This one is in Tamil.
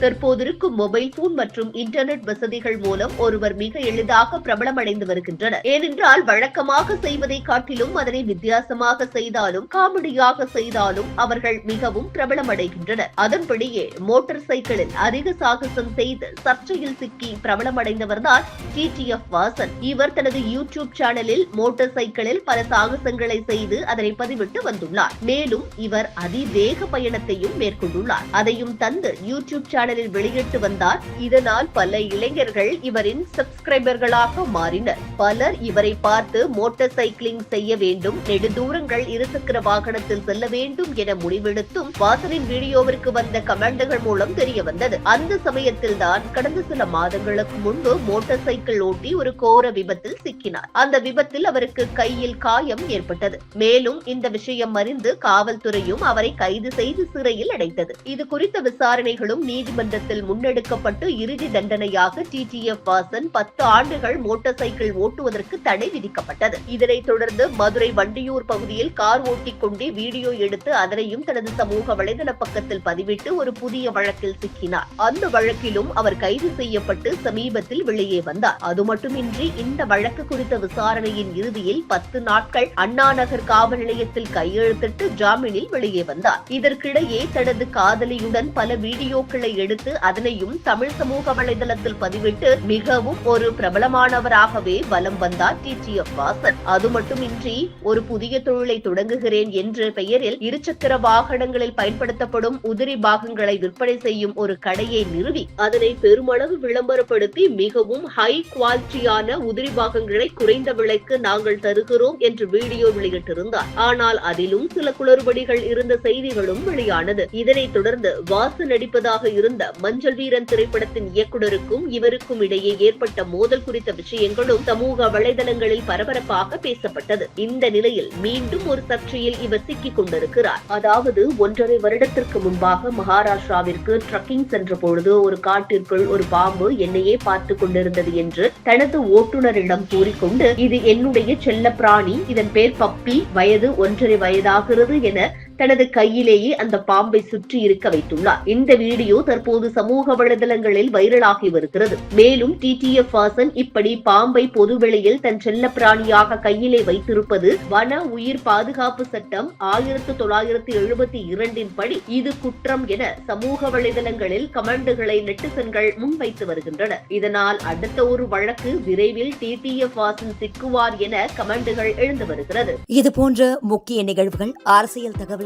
தற்போதிருக்கும் மொபைல் போன் மற்றும் இன்டர்நெட் வசதிகள் மூலம் ஒருவர் மிக எளிதாக பிரபலமடைந்து வருகின்றனர். ஏனென்றால் வழக்கமாக செய்வதை காட்டிலும் அதனை வித்தியாசமாக செய்தாலும் காமெடியாக செய்தாலும் அவர்கள் மிகவும் பிரபலமடைகின்றனர். அதன்படியே மோட்டார் சைக்கிளில் அதிக சாகசம் செய்து சர்ச்சையில் சிக்கி பிரபலமடைந்தவர்தான் டிடிஎஃப் வாசன். இவர் தனது யூடியூப் சேனலில் மோட்டார் சைக்கிளில் பல சாகசங்களை செய்து அதனை பதிவிட்டு வந்துள்ளார். மேலும் இவர் அதிவேக பயணத்தையும் மேற்கொண்டுள்ளார். அதையும் தந்து யூடியூப் சேனல் சேனலில் வெளியிட்டு வந்தார் இதனால் பல இளைஞர்கள் இவரின் சப்ஸ்கிரைபர்களாக மாறினர். பலர் இவரை பார்த்து மோட்டார் சைக்கிளிங் செய்ய வேண்டும் நெடுதூரங்கள் இருசக்கர வாகனத்தில் செல்ல வேண்டும் என முடிவெடுத்தும் வாசனின் வீடியோவிற்கு வந்த கமெண்டுகள் மூலம் தெரிய வந்தது. அந்த சமயத்தில் தான் கடந்த சில மாதங்களுக்கு முன்பு மோட்டார் சைக்கிள் ஓட்டி ஒரு கோர விபத்தில் சிக்கினார். அந்த விபத்தில் அவருக்கு கையில் காயம் ஏற்பட்டது. மேலும் இந்த விஷயம் அறிந்து காவல்துறையும் அவரை கைது செய்து சிறையில் அடைத்தது. இது குறித்த விசாரணைகளும் நீதிமன்றத்தில் முன்னெடுக்கப்பட்டு இறுதி தண்டனையாக டிடிஎஃப் வாசன் பத்து ஆண்டுகள் மோட்டார் சைக்கிள் ஓட்டுவதற்கு தடை விதிக்கப்பட்டது. இதனைத் தொடர்ந்து மதுரை வண்டியூர் பகுதியில் கார் ஓட்டிக் கொண்டே வீடியோ எடுத்து அதனையும் தனது சமூக வலைதள பக்கத்தில் பதிவிட்டு ஒரு புதிய வழக்கில் சிக்கினார். அந்த வழக்கிலும் அவர் கைது செய்யப்பட்டு சமீபத்தில் வெளியே வந்தார். அது மட்டுமின்றி இந்த வழக்கு குறித்த விசாரணையின் இறுதியில் பத்து நாட்கள் அண்ணா நகர் காவல் நிலையத்தில் கையெழுத்திட்டு ஜாமீனில் வெளியே வந்தார். இதற்கிடையே தனது காதலியுடன் பல வீடியோக்களை எடுத்து அதனையும் தமிழ் சமூக வலைதளத்தில் பதிவிட்டு மிகவும் ஒரு பிரபலமானவராகவே வலம் வந்தார் டிடிஎஃப் வாசன். அது மட்டுமின்றி ஒரு புதிய தொழிலை தொடங்குகிறேன் என்ற பெயரில் இருசக்கர வாகனங்களில் பயன்படுத்தப்படும் உதிரி பாகங்களை விற்பனை செய்யும் ஒரு கடையை நிறுவி அதனை பெருமளவு விளம்பரப்படுத்தி மிகவும் ஹை குவாலிட்டியான உதிரி பாகங்களை குறைந்த விலைக்கு நாங்கள் தருகிறோம் என்று வீடியோ வெளியிட்டிருந்தார். ஆனால் அதிலும் சில குளறுபடிகள் இருந்த செய்திகளும் வெளியானது. இதனைத் தொடர்ந்து வாசு நடிப்பதாக இருந்த மஞ்சள் வீரன் திரைப்படத்தின் இயக்குனருக்கும் இவருக்கும் இடையே ஏற்பட்ட மோதல் குறித்த விஷயங்களும் சமூக வலைதளங்களில் பரபரப்பாக பேசப்பட்டது. இந்த நிலையில் மீண்டும் ஒரு சர்ச்சையில் இவர் சிக்கிக் கொண்டிருக்கிறார். அதாவது ஒன்றரை வருடத்திற்கு முன்பாக மகாராஷ்டிராவிற்கு ட்ரக்கிங் சென்ற பொழுது ஒரு காட்டிற்குள் ஒரு பாம்பு என்னையே பார்த்து கொண்டிருந்தது என்று தனது ஓட்டுநரிடம் கூறிக்கொண்டு இது என்னுடைய செல்ல பிராணி இதன் பேர் பப்பி. வயது ஒன்றரை வயதாகிறது என தனது கையிலேயே அந்த பாம்பை சுற்றி இருக்க வைத்துள்ளார். இந்த வீடியோ தற்போது சமூக வலைதளங்களில் வைரலாகி வருகிறது. மேலும் டிடிஎஃப் வாசன் இப்படி பாம்பை பொதுவெளியில் தன் செல்ல பிராணியாக கையிலே வைத்திருப்பது வன உயிர் பாதுகாப்பு சட்டம் ஆயிரத்து தொள்ளாயிரத்து எழுபத்தி இரண்டின் படி. இது குற்றம் என சமூக வலைதளங்களில் கமெண்டுகளை நெட்டிசன்கள் முன்வைத்து வருகின்றனர் இதனால் அடுத்த ஒரு வழக்கு விரைவில் டிடிஎஃப் வாசன் சிக்குவார் என கமெண்டுகள் எழுந்து வருகிறது. இது போன்ற முக்கிய நிகழ்வுகள் அரசியல் தகவல்